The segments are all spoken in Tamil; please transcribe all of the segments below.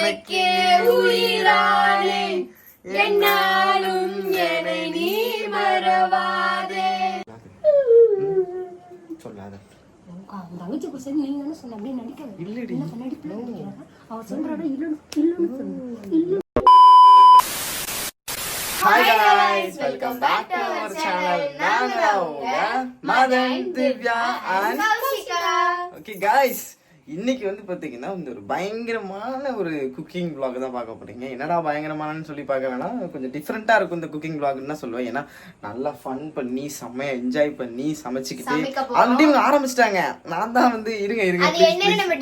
உனக்கே உயிரானேன் என்னாலும் என்னை நீ மறவாதே. சொல்லாத. தங்கச்சி நீங்க என்ன சொன்ன அப்படியே நடிக்காத இல்லடி. என்ன நடிப்புல நடிக்கிறாரா? அவன் சொல்றாடா இல்லன்னு இல்லன்னு சொல்லு. இல்ல hi guys welcome back to our channel நாங்க உங்க Madhan Divya and okay guys. இன்னைக்கு வந்து பாத்தீங்கன்னா இந்த ஒரு பயங்கரமான ஒரு குக்கிங் vlog தான் பார்க்க போறீங்க. என்னடா பயங்கரமானு சொல்லி பார்க்க வேணாம். கொஞ்சம் டிஃப்ரெண்டா இருக்கும் இந்த குக்கிங் தான் சொல்லுவேன். ஏன்னா நல்லா ஃபன் பண்ணி செம்மையா என்ஜாய் பண்ணி சமைச்சுக்கிட்டு. ஆல்ரெடி இவங்க ஆரம்பிச்சிட்டாங்க. நான் தான் வந்து இருங்க இருங்க நம்ம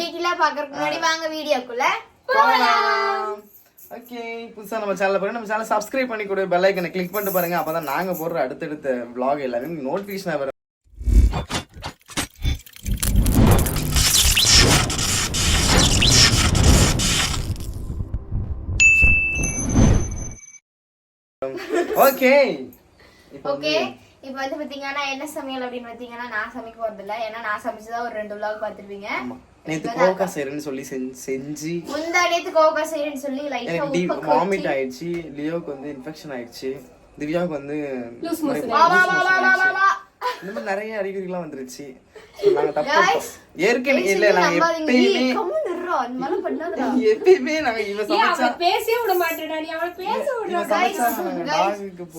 முன்னாடி வாங்க வீடியோக்குள்ள. ஓகே புதுசா நம்ம சேனல் பாருங்க நம்ம சேனல் சப்ஸ்கிரைப் பண்ணி கூட பெல் ஐக்கனை கிளிக் பண்ணிட்டு பாருங்க. அப்பதான் நாங்க போடுற அடுத்தடுத்த vlog எல்லாமே நோட்டிபிகேஷன் வரும். ஓகே ஓகே இப்போ வந்து பாத்தீங்கன்னா என்ன சமையல் அப்படின்னு பாத்தீங்கன்னா நான் சமைக்க போறது இல்ல ஏன்னா நான் சமைச்சதா ஒரு ரெண்டு vlog பாத்துருப்பீங்க நேத்து கோகா செய்யறேன்னு சொல்லி செஞ்சு- செஞ்சு முந்தாடியத்து கோகா செய்யறேன்னு சொல்லி லைட்டா உப்பு வாமிட் ஆயிடுச்சு. லியோக்கு வந்து இன்ஃபெக்ஷன் ஆயிடுச்சு. திவ்யாவுக்கு வந்து இந்த மாதிரி நிறைய அறிகுறிலாம் வந்துருச்சு. நாங்க தப்பு. ஏற்கனவே இல்ல நாங்க எப்பயுமே இருடா, அந்த மாதிரிலாம் பண்ணாதடா. எப்பயுமே இவ சமைச்சா பேசவே விட மாட்டேடா நீ. அவளை பேச விடுற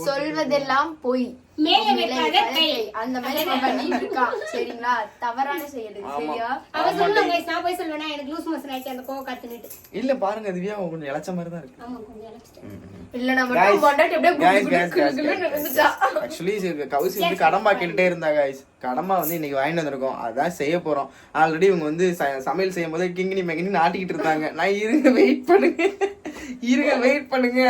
சொல்வதெல்லாம் பொய். மேல வைக்காத கை. அந்த மாதிரி அவன் பண்ணிட்டு இருக்கான் சரிங்களா? தவறான செயல். இது, சரியா? அவ சொல்லுங்க guys, நான் போய் சொல்லுவேனா? எனக்கு லூஸ் மோஷன் ஆயிடுச்சு அந்த கோவ காத்துனுட்டு இல்ல பாருங்க திவ்யா கொஞ்சம் இளைச்ச மாதிரி தான் இருக்கு. ஆமா கொஞ்சம் இல்ல நம்ம பொண்டாட்டி அப்படியே. ஆக்சுவலி கவுசி வந்து கடம்பா கேட்டுட்டே இருந்தா guys. கடம்பா வந்து இன்னைக்கு வாங்கிட்டு வந்திருக்கோம். அதான் செய்ய போறோம். ஆல்ரெடி இவங்க வந்து ச- சமையல் செய்யும் போது கிங்கினி மெங்கினி நாட்டிக்கிட்டு இருந்தாங்க. நான் இருங்க வெயிட் பண்ணுங்க. இருங்க வெயிட் பண்ணுங்க.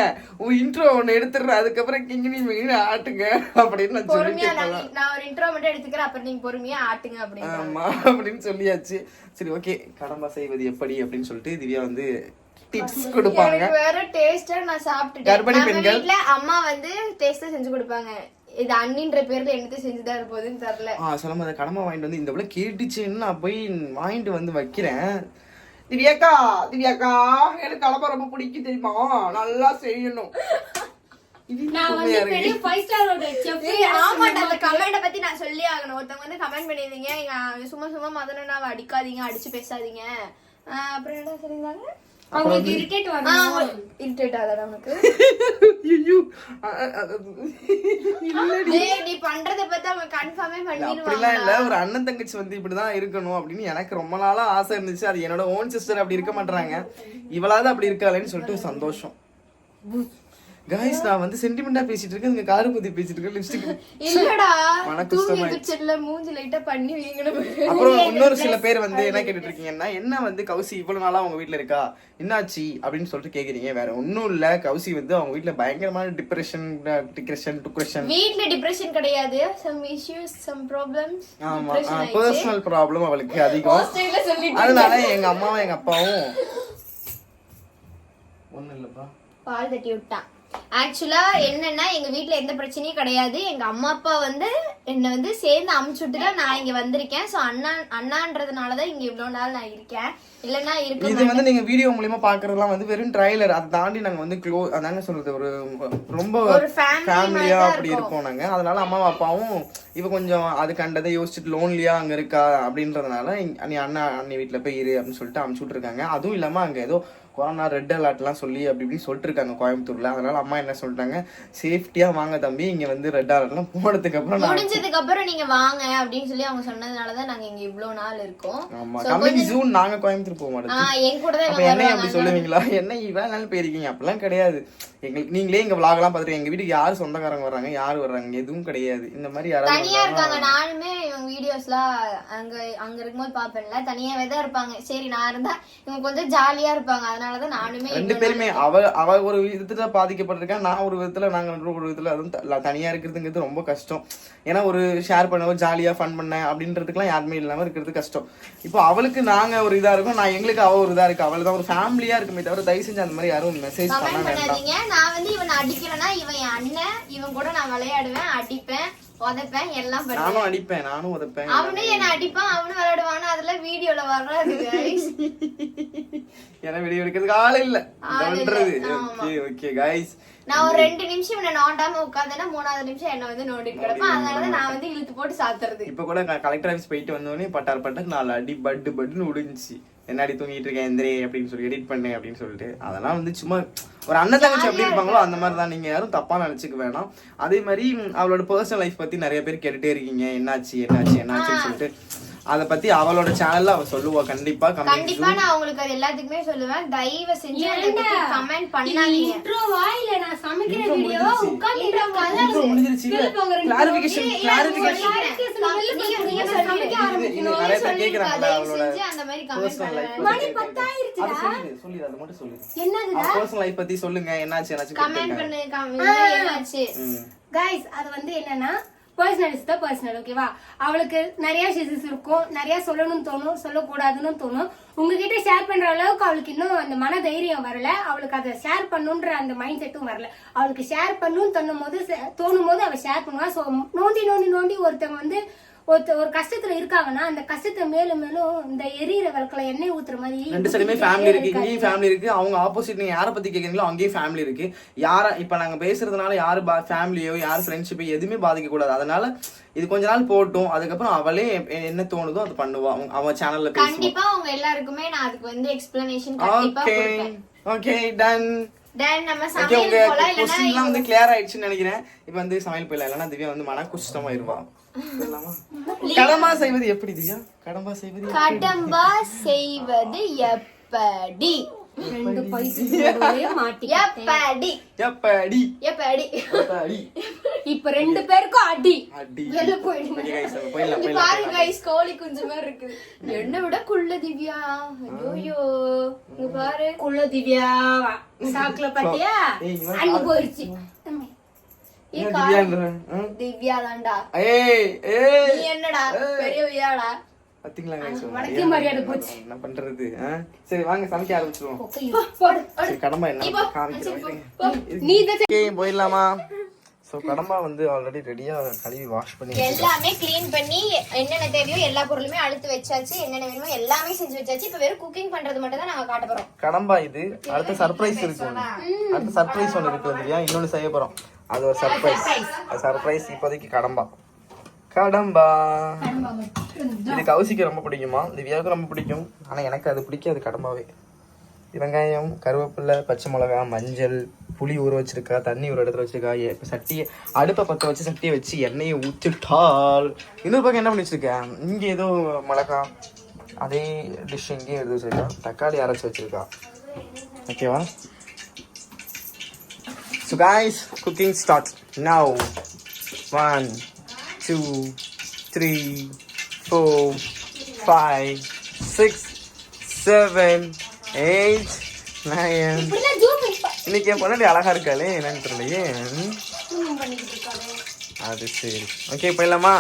இன்ட்ரோ ஒன்னு எடுத்துடுறேன். அதுக்கப்புறம் கிங்கினி மெங்கினி ஆட்டுங்க அப்படின்னு நான் பொறுமையா நான் நான் ஒரு இன்ட்ரோ மட்டும் எடுத்துக்கிறேன். அப்புறம் நீங்க பொறுமையா ஆட்டுங்க அப்படின்னு ஆமா அப்படின்னு சொல்லியாச்சு. சரி ஓகே கடம்பா செய்வது எப்படி அப்படின்னு சொல்லிட்டு திவ்யா வந்து டிப்ஸ் கொடுப்பாங்க. வேற டேஸ்டா நான் சாப்பிட்டுட்டேன். அம்மா வந்து டேஸ்டா செஞ்சு கொடுப்பாங்க. இது அண்ணின்ற பேர்ல என்னத்த செஞ்சுதான் இருப்போதுன்னு தெரியல. ஆ சொல்லும் போது கடமை வாங்கிட்டு வந்து இந்த விட கேட்டுச்சுன்னு நான் போய் வாங்கிட்டு வந்து வைக்கிறேன். திவ்யாக்கா திவ்யாக்கா எனக்கு கடமை ரொம்ப பிடிக்கும் தெரியுமா? நல்லா செய்யணும். நான் வந்து? பெரிய ஃபைவ் ஆமாடா அந்த கமெண்ட பத்தி நான் சொல்லி ஆகணும். ஒருத்தவங்க வந்து கமெண்ட் பண்ணிருந்தீங்க சும்மா சும்மா மதனாவை அடிக்காதீங்க அடிச்சு பேசாதீங்க. அப்புறம் என்ன சொல்லிருந்தாங்க அவங்களுக்கு இரிட்டேட் இரிட்டேட் ஆகாதா ஐயோ, இல்லடி. நீ பண்றத கன்ஃபார்மே அப்படிலாம் இல்ல ஒரு அண்ணன் தங்கச்சி வந்து இப்படிதான் இருக்கணும் அப்படின்னு எனக்கு ரொம்ப நாளா ஆசை இருந்துச்சு அது என்னோட ஓன் சிஸ்டர் அப்படி இருக்க மாட்டாங்க இவளாவது அப்படி இருக்காளேன்னு சொல்லிட்டு சந்தோஷம் காய்ஸ் நான் வந்து சென்டிமெண்டா பேசிட்டு இருக்கேன் இங்க காரு பத்தி பேசிட்டு இருக்கேன் லிப்ஸ்டிக் இல்லடா தூங்கி. பிடிச்சிடல மூஞ்சி லைட்டா பண்ணி வீங்கணும் அப்புறம் இன்னொரு சில பேர் வந்து என்ன கேட்டுட்டு இருக்கீங்கன்னா என்ன வந்து கௌசி இவ்வளவு நாளா அவங்க வீட்ல இருக்கா? என்னாச்சு? அப்படின்னு சொல்லிட்டு கேக்குறீங்க. வேற ஒண்ணும் இல்ல. கௌசி வந்து அவங்க வீட்ல பயங்கரமான டிப்ரெஷன் டிப்ரெஷன் டிப்ரெஷன் வீட்ல டிப்ரெஷன் கிடையாது. சம் இஷ்யூஸ் சம் ப்ராப்ளம்ஸ் ஆமா பர்சனல் ப்ராப்ளம் அவளுக்கு அதிகம். அதனால எங்க அம்மாவும் எங்க அப்பாவும். ஒண்ணும் இல்லப்பா. பால் தட்டி விட்டான். ஆக்சுவலா என்னன்னா எங்க வீட்ல எந்த பிரச்சனையும் கிடையாது. எங்க அம்மா அப்பா வந்து என்ன வந்து சேர்ந்து அமுச்சு தான் நான் இங்க வந்திருக்கேன். சோ அண்ணா அண்ணான்றதுனாலதான் இங்க இவ்வளவு நாள் நான் இருக்கேன். இல்லன்னா இருக்க இது வந்து நீங்க வீடியோ மூலியமா பாக்குறதுலாம் வந்து வெறும் ட்ரைலர் அதை தாண்டி நாங்க வந்து க்ளோ அதாங்க சொல்றது ஒரு ரொம்ப ஒரு ஃபேமிலியா அப்படி இருப்போம் நாங்க. அதனால அம்மா அப்பாவும் இவ கொஞ்சம் அது கண்டதை யோசிச்சுட்டு லோன்லியா அங்க இருக்கா? அப்படின்றதுனால நீ அண்ணா அண்ணி வீட்டுல போய் இரு அப்படின்னு சொல்லிட்டு அமுச்சு விட்டுருக்காங்க. அதுவும் இல்லாம அங்க ஏதோ கொரோனா ரெட் அலர்ட்லாம் சொல்லி அப்படி இப்படி சொல்லிட்டு இருக்காங்க கோயம்புத்தூர்ல. அதனால அம்மா என்ன சொல்லிட்டாங்க? சேஃப்டியா வாங்க தம்பி இங்க வந்து ரெட் அலர்ட்லாம் போனதுக்கு அப்புறம் முடிஞ்சதுக்கு அப்புறம் நீங்க வாங்க அப்படின்னு சொல்லி அவங்க சொன்னதுனாலதான் நாங்க இங்க இவ்வளவு நாள் இருக்கோம். ஆமா கம்மிங் ஜூன் நாங்க கோயம்புத்தூர் போக மாட்டோம். என் கூட தான் என்ன அப்படி சொல்லுவீங்களா? என்ன இவ்வளவு நாள் போயிருக்கீங்க அப்படிலாம் கிடையாது. எங்களுக்கு நீங்களே எங்க விளாகலாம் பார்த்துட்டு எங்க வீட்டுக்கு யாரு சொந்தக்காரங்க வர்றாங்க? யாரு வர்றாங்க? எதுவும் கிடையாது. இந்த மாதிரி யாராவது தனியா வந்தாங்கன்னா- இருக்காங்க. நானுமே இவங்க வீடியோஸ்லாம் அங்க அங்க இருக்கும்போது பாப்பேன்ல தனியாவே தான் இருப்பாங்க. சரி நான் இருந்தா இவங்க கொஞ்சம் ஜாலியா இருப்பாங்க. அதனாலதான் நானுமே ரெண்டு பேருமே. அவ அவ ஒரு விதத்துல பாதிக்கப்பட்டிருக்கா நான் ஒரு விதத்துல நாங்க ஒரு விதத்துல அதுவும் தனியா இருக்கிறதுங்கிறது ரொம்ப கஷ்டம். ஏன்னா ஒரு ஷேர் பண்ண ஒரு ஜாலியா ஃபன் பண்ண அப்படின்றதுக்குலாம் யாருமே இல்லாம இருக்கிறது கஷ்டம். இப்போ அவளுக்கு நாங்க ஒரு இதா இருக்கோம் நான் எங்களுக்கு அவ ஒரு இதா இருக்கு? அவள் தான் ஒரு ஃபேமிலியா இருக்குமே தவிர தயவு செஞ்சு அந்த மாதிரி யாரும் மெசேஜ் பண்ண வேண்டாம். நான் வந்து இவனை அடிக்கிறேன்னா இவன் என் அண்ணன் இவன் கூட நான் விளையாடுவேன் அடிப்பேன். உதைப்பேன் எல்லாம் நானும் அடிப்பேன் நானும் உதைப்பேன். அவனும் என்ன அடிப்பான் அவனும் விளையாடுவான் அதுல வீடியோல guys. ஏன்னா வெளியே எடுக்கிறதுக்கு ஆள் இல்ல. ஓகே ஓகே கைஸ் நான் ஒரு ரெண்டு நிமிஷம் இவனை நோண்டாம உட்காந்தேன்னா மூணாவது நிமிஷம் என்ன வந்து நோண்டிட்டு கிடப்பேன். அதனாலதான் நான் வந்து இழுத்து போட்டு சாத்துறது. இப்ப கூட நான் கலெக்டர் ஆஃபீஸ் போயிட்டு வந்தோடனே பட்டார் பட்டார் நாலு அடி பட்டு பட்டுன்னு உடிஞ்சி என்னாடி தூங்கிட்டு இருக்கேன் எந்திரே அப்படின்னு சொல்லி எடிட் பண்ணு அப்படின்னு சொல்லிட்டு. அதெல்லாம் வந்து சும்மா ஒரு அண்ணன் தங்கச்சி எப்படி இருப்பாங்களோ அந்த மாதிரி தான். நீங்க யாரும் தப்பா நினைச்சுக்க வேணாம். அதே மாதிரி அவளோட பர்சனல் லைஃப் பத்தி நிறைய பேர் கேட்டுட்டே இருக்கீங்க. என்னாச்சு என்னாச்சு என்னாச்சுன்னு சொல்லிட்டு. அதை பத்தி அவளோட சேனல்ல அவ சொல்லுவா. கண்டிப்பா கமெண்ட் கண்டிப்பா நான் உங்களுக்கு அது எல்லாத்துக்குமே சொல்லுவேன். தயவு செஞ்சு கமெண்ட் பண்ணாதீங்க. intro வாயில நான் சமைக்கிற Intro வீடியோ முடிஞ்சிருச்சு. உட்கார்ந்து கதை முடிஞ்சிருச்சு. நிறைய பேர் அவளோட செஞ்சு அந்த மாதிரி லைஃப் பண்ணுங்க. மணி பத்தாயிருச்சுடா. அது சொல்லிடு சொல்லிடு அது மட்டும் சொல்லிடு என்னதுடா? அவ பர்சனல் லைஃப் பத்தி சொல்லுங்க. என்னாச்சு என்னாச்சு கமெண்ட் பண்ணு comment என்னாச்சு? கைஸ் அது வந்து என்னன்னா பர்சனல் இஸ் தான் பர்சனல் ஓகேவா அவளுக்கு நிறைய ஷிசஸ் இருக்கும். நிறைய சொல்லணும்னு தோணும் சொல்லக்கூடாதுன்னு தோணும். உங்ககிட்ட ஷேர் பண்ற அளவுக்கு அவளுக்கு இன்னும் அந்த மன தைரியம் வரல. அவளுக்கு அதை ஷேர் பண்ணுன்ற அந்த மைண்ட் செட்டும் வரல. அவளுக்கு ஷேர் பண்ணும் தோணும் போது தோணும் போது அவள் ஷேர் பண்ணுவா. ஸோ நோண்டி நோண்டி நோண்டி ஒருத்தவங்க வந்து ஒருத்த ஒரு கஷ்டத்துல இருக்காங்கன்னா அந்த கஷ்டத்தை மேலும் மேலும் இந்த எரியிற விளக்குல எண்ணெய் ஊத்துற மாதிரி ரெண்டு சைடுமே ஃபேமிலி இருக்கு இங்கேயும் ஃபேமிலி இருக்கு. அவங்க ஆப்போசிட் நீங்க யாரை பத்தி கேக்குறீங்களோ அங்கேயும் ஃபேமிலி இருக்கு. யார இப்ப நாங்க பேசுறதுனால யாரு ஃபேமிலியோ யார் ஃப்ரெண்ட்ஷிப்போ எதுவுமே பாதிக்க கூடாது அதனால இது கொஞ்ச நாள் போட்டும். அதுக்கப்புறம் அவளே என்ன தோணுதோ அது பண்ணுவா. அவங்க- அவ சேனல்ல கண்டிப்பா உங்க எல்லாருக்குமே நான் அதுக்கு வந்து எக்ஸ்பிளனேஷன் கண்டிப்பா ஓகே ஓகே டன் தென் நம்ம சமையல் போலாம் வந்து கிளியர் ஆயிடுச்சுன்னு நினைக்கிறேன். இப்போ வந்து சமையல் போயிடலாம். திவ்யா வந்து மன குஷ்டமா இருவா சொல்லலாமா கடமா செய்வது எப்படி திவ்யா? கடம்பா செய்வது? கடம்பா செய்வது எப்படி? ரெண்டு பைசா மாட்டிக்கிட்டேன். எப்படி? எப்படி? எப்படி? எப்படி? இப்ப ரெண்டு பேருக்கும் அடி. அடி. போயிடுங்க. பாருங்க கோழி குஞ்சு மாதிரி இருக்குது என்ன விட குள்ள திவ்யா. ஐயோ இங்க பாரு. குள்ள திவ்யாவா சாக்குல பாத்தியா? திவ்யான்ற? ம்? திவ்யா தான்டா ஏய் ஏய் நீ என்னடா? பெரிய வியாடா. பாத்தீங்களா வடக்கே மரியாதை போச்சு. என்ன பண்றது ஆ? சரி வாங்க சமைக்க ஆரம்பிச்சிருவோம். கடம்பா என்ன. காமிக்கிறோம் போயிடலாமா? ஸோ கடம்பா வந்து ஆல்ரெடி ரெடியா கழுவி வாஷ் பண்ணி. எல்லாமே க்ளீன் பண்ணி என்னென்ன தேவையோ எல்லா பொருளுமே அழுத்து வச்சாச்சு என்னென்ன வேணுமோ எல்லாமே செஞ்சு வச்சாச்சு. இப்ப வெறும் குக்கிங் பண்றது மட்டும் தான் நாங்க காட்ட போறோம். கடம்பா இது. அடுத்த சர்ப்ரைஸ் இருக்கு. அடுத்த சர்ப்ரைஸ் ஒன்று இருக்கு இல்லையா? இன்னொன்னு செய்ய போறோம். அது ஒரு சர்ப்ரைஸ் சர்ப்ரைஸ் இப்போதைக்கு கடம்பா. கடம்பா. இது கௌசிக்கு ரொம்ப பிடிக்குமா? திவ்யாவுக்கு ரொம்ப பிடிக்கும். ஆனா எனக்கு அது பிடிக்காது கடம்பாவே. வெங்காயம் கருவேப்பிலை பச்சை மிளகா மஞ்சள் புளி ஊற வச்சிருக்கா தண்ணி ஒரு இடத்துல வச்சிருக்கா சட்டியை அடுப்பை பற்ற வச்சு சட்டியை வச்சு எண்ணெயை ஊற்றிட்டால் இன்னொரு பக்கம் என்ன பண்ணி வச்சிருக்கேன் இங்க ஏதோ மிளகா அதே டிஷ் இங்கேயும் எடுத்து வச்சிருக்கா. தக்காளி அரைச்சி வச்சிருக்கா. ஓகேவா so guys cooking start now one two three four five six seven eight nine இன்னைக்கு என் பொண்ணாடி அழகா இருக்காளே என்னன்னு தெரியலையே? அது சரி. ஓகே போயிடலாமா?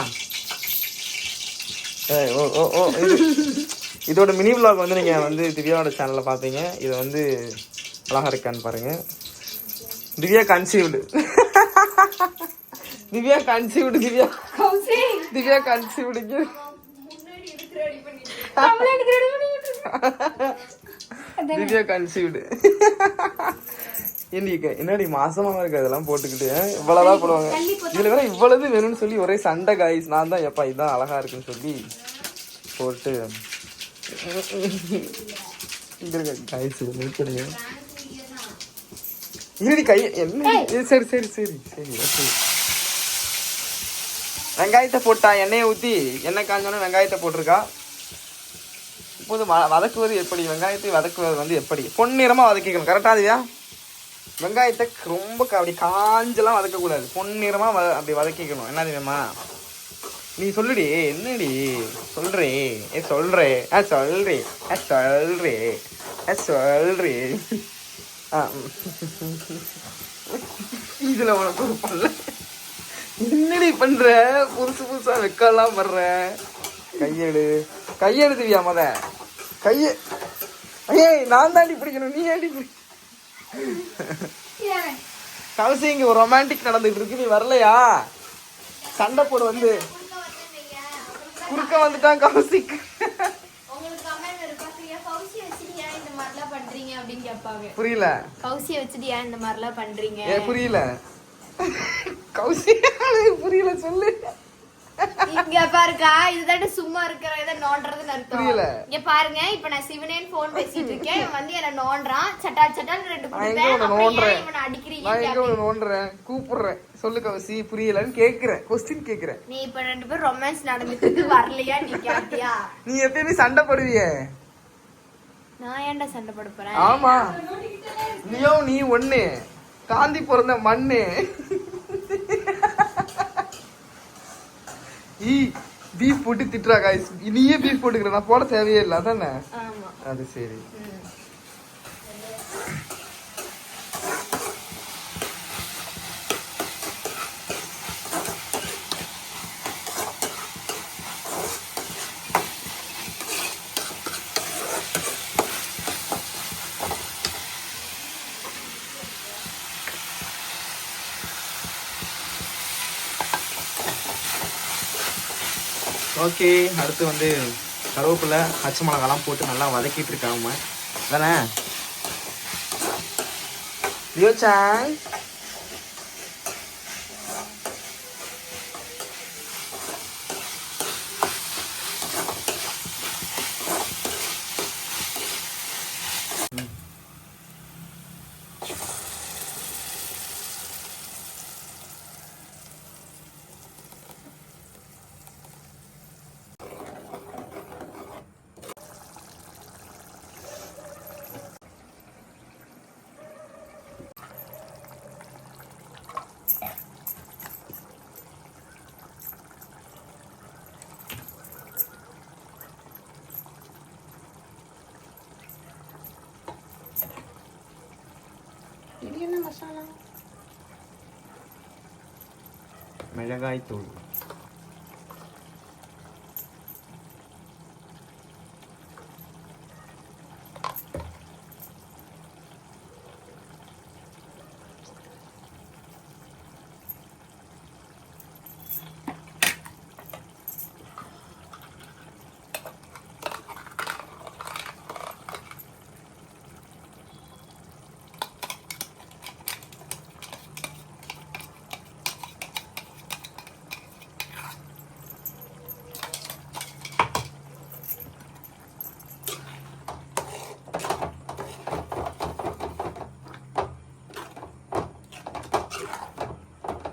ஓ ஓ ஓ இது இதோட மினி vlog வந்து நீங்க வந்து திவ்யாவோட சேனல்ல பாப்பீங்க இது வந்து அழகா இருக்கான்னு பாருங்க. Divya conceived Divya conceived Divya. Divya கன்சீவ்டுங்க திவ்யா கன்சீவ்டு என்னடி என்னடி மாசமா இருக்கு அதெல்லாம் போட்டுக்கிட்டு? இவ்வளவுதான் போடுவாங்க. இதுல வேற இவ்வளவு வேணும்னு சொல்லி ஒரே சண்டை காய்ஸ் நான் தான் எப்பா இதான் அழகா இருக்குன்னு சொல்லி போட்டு. இங்க இருக்க காய்ஸ் நிறுத்துறீங்க இருடி கை என்ன சரி சரி சரி சரி ஓகே வெங்காயத்தை போட்டா எண்ணெயை ஊற்றி எண்ணெய் காஞ்சோன்னே வெங்காயத்தை போட்டிருக்கா? இப்போது வ- வதக்குவது எப்படி? வெங்காயத்தை வதக்குவது வந்து எப்படி? பொன்னிறமாக வதக்கிக்கணும். கரெக்டாக அதுயா? வெங்காயத்தை ரொம்ப அப்படி காஞ்செல்லாம் வதக்கக்கூடாது. பொன்னிறமாக வ அப்படி வதக்கிக்கணும். என்ன தெரியுமா? நீ சொல்லுடி. என்னடி? சொல்கிறே ஏ சொல்கிறே ஆ சொல்றே. ஆ சொல்றே. ஆ சொல்றே. ஆ. இதில் உனக்கு ஒரு பல்ல. என்னடி பண்ற? புதுசு புதுசா வெக்கலாம் பண்ற. கையெடு. கையெடு திவ்யா மொத? கைய ஏய் நான் தாண்டி பிடிக்கணும் நீ ஏடி கவசி இங்க ஒரு ரொமான்டிக் நடந்துட்டு இருக்கு நீ வரலையா? சண்டை போடு வந்து. குறுக்க வந்துட்டான் கௌசிக். உங்களுக்கு கமெண்ட் இருக்கும் "பிரியா, கௌசி வச்சுட்டு ஏன் இந்த மாதிரிலாம் பண்றீங்க? அப்படின்னு கேட்பாங்க. புரியல. கௌசியை வச்சுட்டு ஏன் இந்த மாதிரிலாம் பண்றீங்க? புரியல. கௌசி புரியல சொல்லு. இங்க பாருக்கா இதுதானே சும்மா இருக்கிற இதை நோண்டுறதுன்னு அர்த்தம். புரியல. இங்க பாருங்க இப்ப நான் சிவனேன் போன் பேசிட்டு இருக்கேன். இவன் வந்து என்ன நோண்டுறான். சட்டா சட்டான்னு ரெண்டு நான் எங்க குடுப்பேன் உன்னை அப்புறம் ஏன் நோண்டுறேன்? இவனை அடிக்கிறீங்க நான் எங்க உன்னை நோண்டுறேன்? கூப்பிடுறேன். சொல்லு கௌசி புரியலன்னு கேக்குறேன். கொஸ்டின் கேக்குறேன். நீ இப்ப ரெண்டு பேரும் ரொமான்ஸ் நடந்துட்டு வரலையா நீ கேட்டியா? நீ எப்பயுமே சண்டை போடுவியே? நான் ஏன்டா சண்டை போட போறேன்? ஆமா. நீயோ நீ ஒண்ணு. காந்தி பிறந்த மண்ணு. ஈ பீஃப் போட்டு திட்டுறா காய்ஸ் நீயே பீஃப் போட்டுக்கிற நான் போட தேவையே இல்லை அதானே? அது சரி. ஓகே அடுத்து வந்து கருவேப்பிலை பச்சை மிளகாலாம் போட்டு நல்லா வதக்கிட்டு இருக்காம தானே லியோ சாங் இது என்ன மசாலா மிளகாய் தூள்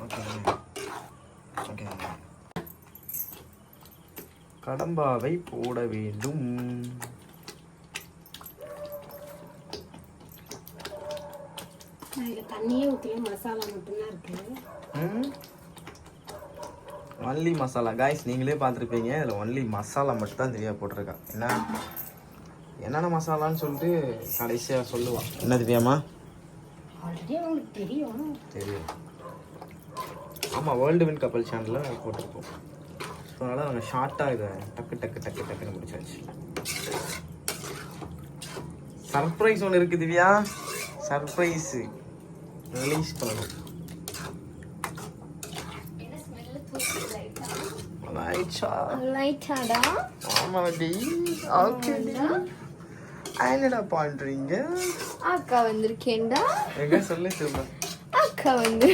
ஓகே ஓகே கடம்பாவை போட வேண்டும். நான் இதுல தண்ணியே ஊற்றல மசாலா மட்டும்தான் இருக்கு. ஒன்லி மசாலா. காய்ஸ் நீங்களே பார்த்துருப்பீங்க. இதில் ஒன்லி மசாலா மட்டும் தான் திவ்யா போட்டிருக்கா என்ன? என்னென்ன மசாலான்னு சொல்லிட்டு கடைசியாக சொல்லுவான். என்ன அவங்களுக்கு தெரியும். தெரியும். ஆமாம் வேர்ல்டு வின் கப்பல் சேனலில் போட்டிருக்கோம் ஸோ அதனால் அவங்க ஷார்ட்டாக இதை டக்கு டக்கு டக்கு டக்குன்னு முடிச்சாச்சு. சர்ப்ரைஸ் ஒன்று இருக்குது திவ்யா. சர்ப்ரைஸு ரிலீஸ் பண்ணணும். ஆயிடுச்சா லைட்டாடா ஆமாடி ஓகே என்னடா பண்றீங்க? அக்கா வந்திருக்கேன்டா. எங்க சொல்லு திரும்ப. அக்கா வந்து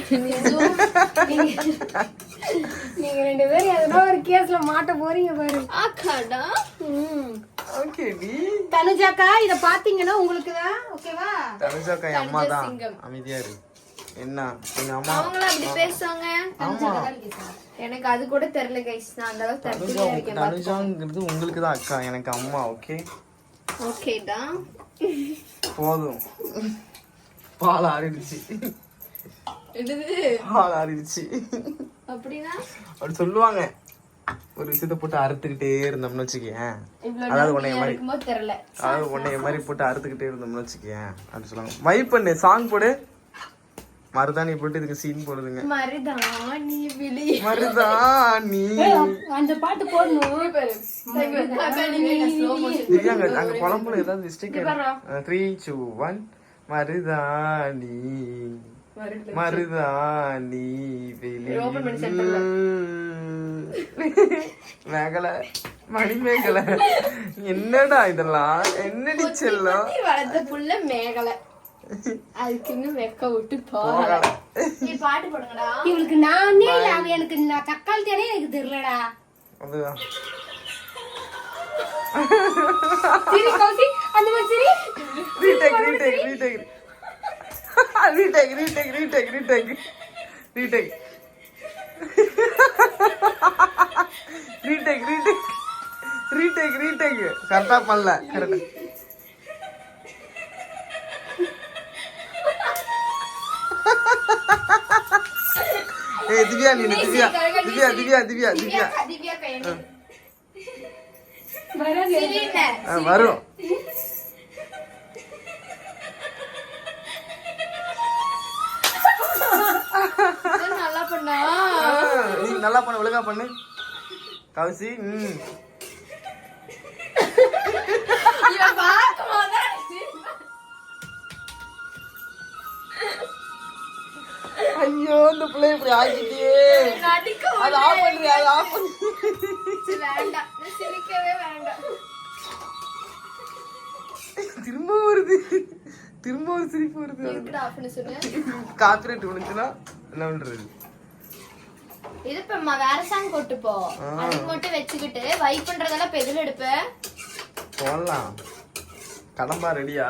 நீங்க ரெண்டு பேரும் எதனா ஒரு கேஸ்ல மாட்ட போறீங்க பாரு. அக்காடா ம். ஓகே டி தனுஜாக்கா இத பாத்தீங்கன்னா உங்களுக்கு தான் ஓகேவா தனுஜாக்கா என் அம்மா தான். அமைதியா இரு. என்ன? எங்க அம்மா? அவங்களும் அப்படி பேசுவாங்க? ஆமா. எனக்கு அது கூட தெரியல கைஸ் நான் அந்த அளவுக்கு தனுஜா தரத்துலயே இருக்கேன் தனுஜாங்கிறது உங்களுக்கு தான் அக்கா. எனக்கு அம்மா ஓகே ஓகேடா போதும். பால் ஆறிடுச்சு. என்னது? பால் ஆறிடுச்சு. அப்படின்னா? அப்படி சொல்லுவாங்க. ஒரு விஷயத்த போட்டு அறுத்துக்கிட்டே இருந்தோம்னு வச்சுக்கேன் இவ்வளவு அதாவது நேரம் உன்னைய மாதிரி அதாவது உன்னைய மாதிரி போட்டு அறுத்துக்கிட்டே இருந்தோம்னு வச்சுக்கேன் அப்படி சொல்லுவாங்க. வைப் பண்ணு சாங் போடு. மருதாணி போட்டு இதுக்கு சீன் போடுதுங்க. மருதாணி விழி. மருதாணி. அந்த பாட்டு போடணும். அங்க அங்க குழம்புல ஏதாவது மிஸ்டேக் த்ரீ டூ ஒன் மருதாணி. மருதாணி மேகலை மணி மேகலை என்னடா இதெல்லாம்? என்னடி செல்லம்? குத்தி வளர்த்த புள்ள மேகலை. அதுக்கு இன்னும் வெக்க விட்டு போகல. பாட்டு போடுங்கடா. இவளுக்கு நானே இல்ல அவ எனக்கு நான் தக்காளி தானே எனக்கு தெரியலடா. அதுதான். அந்த retake retake retake retake retake retake retake retake கரெக்டா பண்ணல கரெக்டா ஏய் திவ்யா நீ திவ்யா? திவ்யா திவ்யா திவ்யா திவ்யா திவ்யா. வரும். நல்லா பண்ணா? நீ நல்லா பண்ணு ஒழுங்கா பண்ணு. கவுசி ம். ஐயோ இந்த பிள்ளை இப்படி ஆக்கிட்டியே நடிக்க அது ஆஃப் பண்ணு அது ஆஃப் பண்ணு. வேண்டாம். சிரிக்கவே வேண்டாம். திரும்ப வருது. திரும்ப ஒரு சிரிப்பு வருது. காப்பிரைட் விழுந்துச்சுன்னா என்ன பண்றது? இது இப்ப வேற சாங் போட்டு போ. ஆ. அது மட்டும் வச்சுக்கிட்டு வைப் பண்றதெல்லாம் இப்ப எதுல எடுப்ப? போடலாம். கடம்பா ரெடியா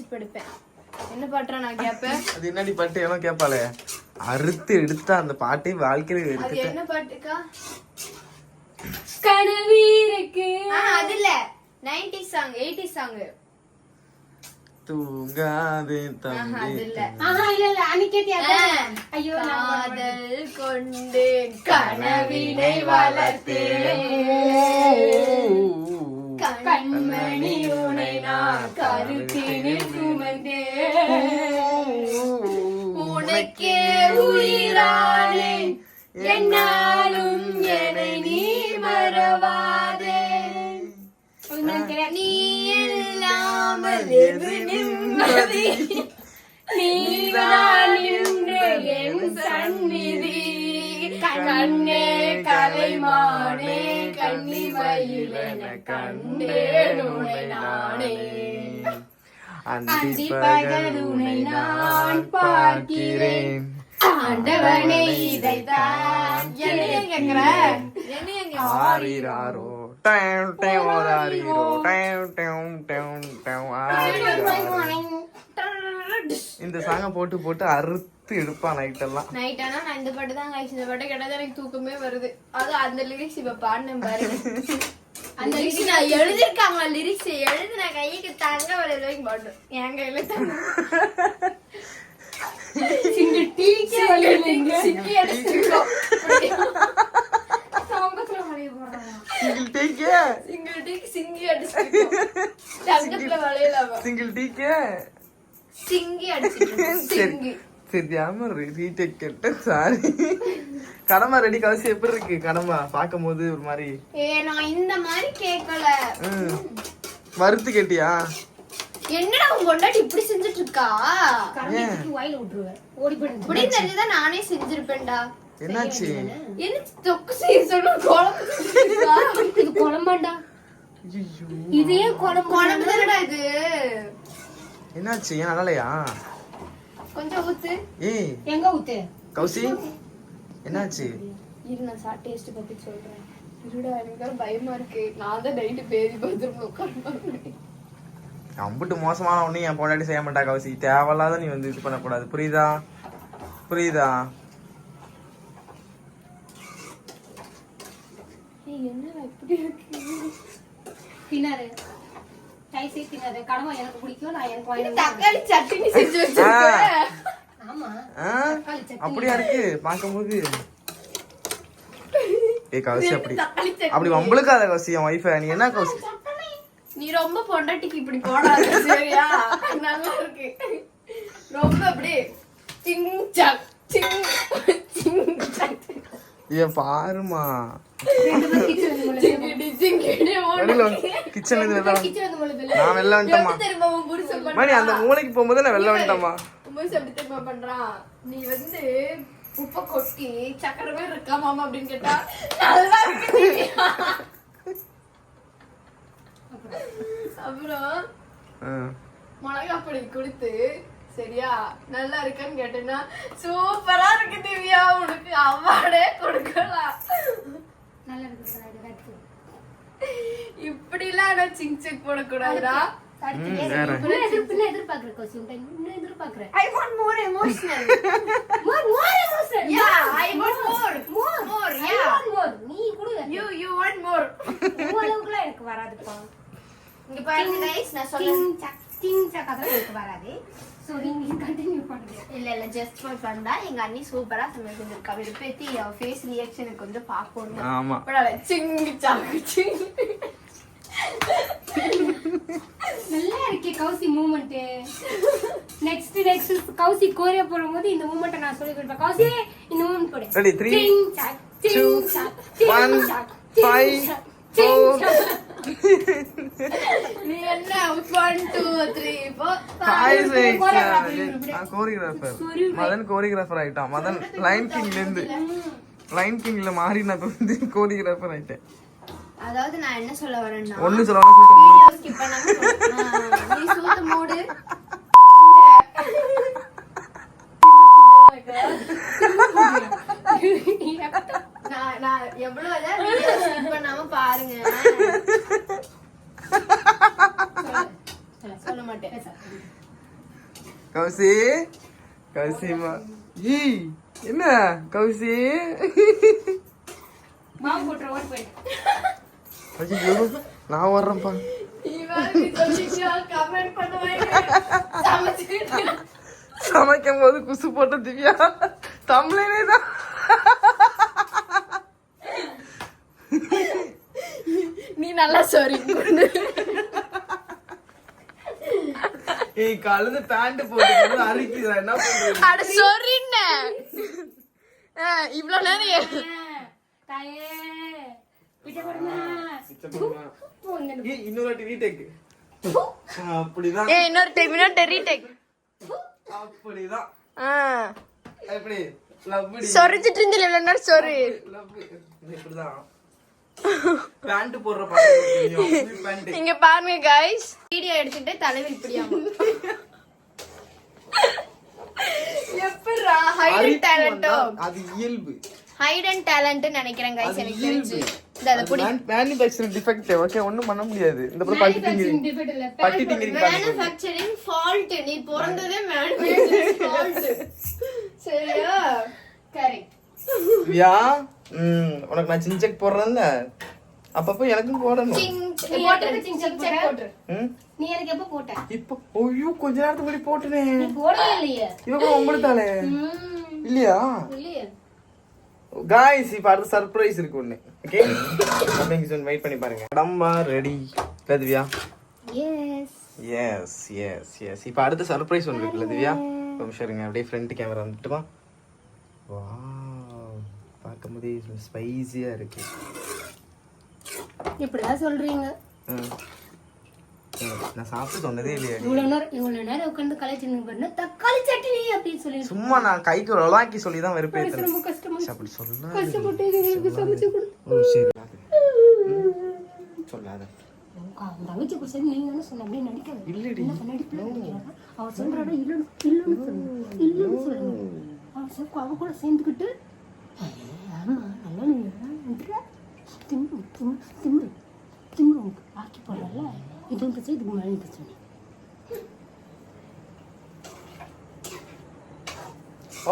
வச்சு படுப்பேன் என்ன பாட்டுறா நான் கேப்பேன்? அது என்னடி பாட்டு? எவன் கேட்பாளே அறுத்து எடுத்தா அந்த பாட்டை வாழ்க்கையில அது என்ன பாட்டுக்கா? கனவீருக்கு. ஆஹ் அது இல்ல. Ninety song eighty song. தூங்காதே அது தம்பி இல்ல. ஆஹா இல்ல இல்ல அன்னைக்கேத்தி அதான். ஐயோ நான் காதல் கொண்டு கனவினை வளர்த்தேன். கண்மணி உனை நான் கருத்தினில் சுமந்தேன் உனக்கே உயிரானேன் என்னாலும் என்னை நீ மறவாதே நீ இல்லாமல் எது நிம்மதி நீதான் இன்று என் சந்நிதி கண்ணே கலைமானே கன்னிமயிலென கண்டேனுனை நானே. அந்தி பகலுனை நான் பார்க்கிறேன். ஆண்டவனை இதைத்தான் என்ன கேக்குற என்ன ஆறிராரோ. டேம் டேம் ஆறிரோ டேம் டேம் டேம் டேம் ஆறிரோ இந்த சாங்கை போட்டு போட்டு அறுத்து எடுப்பான் நைட் எல்லாம். நைட் ஆனா நான் இந்த பாட்டு தான் இந்த பாட்டை கேட்டா எனக்கு தூக்கமே வருது. அது அந்த லிரிக்ஸ் இப்ப பாடினேன் பாருங்க அந்த லிரிக்ஸ் நான் எழுதிருக்காங்க லிரிக்ஸ் எழுதி நான் கைக்கு தங்க வரையில வரைக்கும் பாட்டோம் என் கையில தங்க சிங்கிள் டீக்கே சிங்கிள் டீக்கே சிங்கிள் டீக்கு சிங்கி அடிச்சிருக்கோம் தங்கத்துல வளையலாம சிங்கிள் டீக்கே சிங்கி தெரியாம ரீடேக் கேட்டேன் சாரி கடமை ரெடி கவசி எப்படி இருக்கு? கடமை பார்க்கும் போது ஒரு மாதிரி. ஏ நான் இந்த மாதிரி கேட்கல. வறுத்து கேட்டியா? என்னடா உன் பொண்டாட்டி இப்படி செஞ்சுட்டு இருக்கா வாயில விட்டுருவேன். ஓடி போயிடுது இப்படி தெரிஞ்சுதான் நானே செஞ்சிருப்பேன்டா. என்னாச்சு? என்ன? தொக்கு செய்ய சொன்ன குழம்பு செஞ்சிருக்கா? இது குழம்பாண்டா. ஐயோ. இது ஏன் குழம்பு? குழம்பு தானடா இது என்னாச்சு? ஏன் நல்லாலையா கொஞ்சம் ஊத்து. ஏய். எங்க ஊத்து? கௌசி? என்னாச்சு? இரு நான் சா டேஸ்ட் பத்தி சொல்றேன். இருடா எனக்கு பயமா இருக்கு. நான் தான் நைட்டு பேதி பார்த்துட்டு உட்காந்து அம்புட்டு மோசமான ஒண்ணு என் பொண்டாட்டி செய்ய மாட்டா கௌசி. தேவையில்லாத நீ வந்து இது பண்ணக்கூடாது. புரியுதா? புரியுதா? என்னடா இப்படி இருக்கு? தின்னாரு டைஸே தின்னாரு கடமை எனக்கு பிடிக்கும் நான் எனக்கு வாங்கி தக்காளி சட்னி செஞ்சு வச்சிருக்கேன். ஆமா. ஆ? தக்காளி சட்னி. அப்படியா இருக்கு? பார்க்கும்போது. ஏய் கௌசி அப்படி. அப்படி வம்பளுக்காத கௌசி? என் ஒய்ஃபை நீ என்ன கௌசி? நீ ரொம்ப பொண்டாட்டிக்கு இப்படி போடாத சரியா? நல்லா இருக்கு. ரொம்ப அப்படியே சிங் சக் சிங் சிங் சக். ஏன் பாருமா ரெண்டு பேரும் கிச்சன் வந்து முழுது சிங்கிடி சிங்கிடி வெளியில ஓடுது. கிச்சன் இது வெளில கிச்சன் வந்து முழுது நான் வெளில வந்துட்டேம்மா எப்படி தெரியுமா உன் புருஷன் மணி அந்த பண்றான்? மூளைக்கு போகும்போது நான் வெளில வந்துட்டேம்மா உன் புருஷன் எப்படி தெரியுமா பண்றான் நீ வந்து உப்பை கொட்டி சக்கரை மாதிரி இருக்கா மாமா அப்படின்னு கேட்டா நல்லா இருக்கு அப்புறம் ஆ. மிளகா பொடி கொடுத்து சரியா நல்லா இருக்கான்னு கேட்டேன்னா சூப்பரா இருக்கு திவ்யா உனக்கு அவார்டே கொடுக்கலாம் நல்லா இருக்கு சார் இது வெட்டு இப்படி எல்லாம் நான் சிங் செக் போடக்கூடாதுடா எனக்கு வராதுப்பா. இங்க பாருங்க நான் சொல்ல டிங் சக் டிங் சக் அதெல்லாம் எனக்கு வராது. சோ நீங்க கண்டினியூ பண்ணுங்க இல்ல இல்ல ஜஸ்ட் ஃபார் ஃபன் தான். எங்க அண்ணி சூப்பரா சமைச்சிருக்கா விருப்பத்தி அவ ஃபேஸ் ரியாக்ஷனுக்கு வந்து பாக்கணும் ஆமா. பரவாயில்ல சிங்கி சிங்கி நல்லா இருக்கே Kousi moment next next Kousi chorea போடும்போது இந்த மூமெண்ட்டை நான் சொல்லி கொடுப்பேன். கௌசி இந்த மூமெண்ட் போடு. Three, டிங் சக் டிங் two, நீ என்ன. கோரியோகிராஃபர் மதன் கோரியோகிராஃபர் ஆயிட்டான். மதன் லைன் கிங்ல இருந்து. லைன் கிங்ல மாறி நான் இப்ப வந்து கோரியோகிராஃபர் ஆயிட்டேன். அதாவது நான் என்ன சொல்ல வரேன்னா ஒண்ணு சொல்ல சூப்பர் வீடியோ ஸ்கிப் பண்ணாம சொல்லு. ஆ, நீ சூத்து மூடு. நான் நான் எவ்வளவு இதான் வீடியோ ஸ்கிப் பண்ணாம பாருங்க. சொல்ல மாட்டேன். கௌசி கௌசிமா. ஏய் என்ன கௌசி? மாவு போட்டுற ஓடி போயிட்டு ஐயோ நான் வர்றேன்ப்பா. சமைக்கும் போது குசு போட்ட திவ்யா. தமிழனே தான். நீ நல்லா சாரி ஏய் கழுது பேண்ட் போட்டு அரிக்குதா என்ன பண்றது? அட சொரின்ன இவ்வளவு நேரம் ஏய், இன்னொரு வாட்டி ரீடேக் அப்படிதான். இன்னொரு டைம் இன்னொரு ரீடேக் அப்படிதான். ஆ. எப்படி? லவ்டி சொரிஞ்சிட்டு இருந்தில இவ்வளவு நேரம் சொரு லவ் இப்படிதான். பேண்ட் போடுற பேண்ட். இங்க பாருங்க கைஸ் வீடியோ எடுத்துட்டு தலைவர் இப்படியாமா எப்படிரா ஹைடன் டேலண்டோ அது இயல்பு. ஹைடன் டேலண்ட் நினைக்கிறேன் அது எனக்கு தெரிஞ்சு. மேனுஃபேக்சரிங் டிஃபெக்ட் ஓகே ஒண்ணும் பண்ண முடியாது. இந்த அப்புறம் பட்டி டிங்கிரி பட்டி டிங்கிரி மேனுஃபேக்சரிங் ஃபால்ட் நீ பிறந்ததே மேனுஃபேக்சரிங் ஃபால்ட் சரியா? கரெக்ட் யா? ம் உனக்கு நான் சின்செக் போடுறேன்ல. அப்பப்போ எனக்கும் போடணும். நீ எனக்கு எப்ப போட்ட? இப்போ ஐயோ கொஞ்ச நேரத்துக்கு முன்னாடி போட்டுனே. நீ போடவே இல்லையே. இல்லையா? காய்ஸ் இப்போ அடுத்த சர்ப்ரைஸ் இருக்கு ஒண்ணு. ஓகே வெயிட் பண்ணி பாருங்க. உடம்பா ready Divya yes yes yes இப்போ அடுத்த சர்ப்ரைஸ் ஒன்று இருக்குல்ல திவ்யா நிமிஷம் இருங்க அப்படியே ஃப்ரண்ட் கேமரா வந்துட்டுமா? வா. பார்க்கும்போதே ஸ்பைசியாக இருக்கு. இப்படிதான் சொல்றீங்க. நான் சாப்பிட்டு சொன்னதே இல்லையா இவ்வளவு நேரம் இவ்வளவு நேரம் உட்காந்து கலைச்சு பண்ண தக்காளி சட்னி அப்படின்னு சொல்லி சும்மா நான் கைக்கு உலவாக்கி சொல்லி தான் வெறுப்பேற்றேன் ரொம்ப கஷ்டமா அப்படி சொல்ல கஷ்டப்பட்டு எங்களுக்கு சமைச்சு கொடு சரி சொல்லாத. தங்கச்சி கூட சரி நீங்க என்ன சொன்ன அப்படியே நடிக்காது. இல்லடி. என்ன நடிப்புல நடிக்கிறாங்க அவ சொல்றாடா இல்லன்னு இல்லன்னு சொல்லணும் இல்லன்னு சொல்லணும் அவன் சரி அவ கூட சேர்ந்துக்கிட்டு "ஏய், ஆமா நல்லா நீ திம்பு திம்பு திம்பு திம்பு உனக்கு. ஆக்கி போடல. இதுவும் பிரச்சனை இதுக்கு மேலே பிரச்சனை.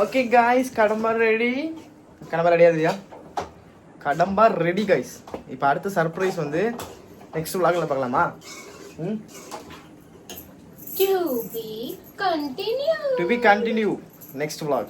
ஓகே காய்ஸ் கடம்பா ரெடி கடம்பா ரெடியா இல்லையா கடம்பா ரெடி காய்ஸ் இப்போ அடுத்த சர்ப்ரைஸ் வந்து நெக்ஸ்ட் vlogல பார்க்கலாமா? ம்? To be continue to be continue next vlog.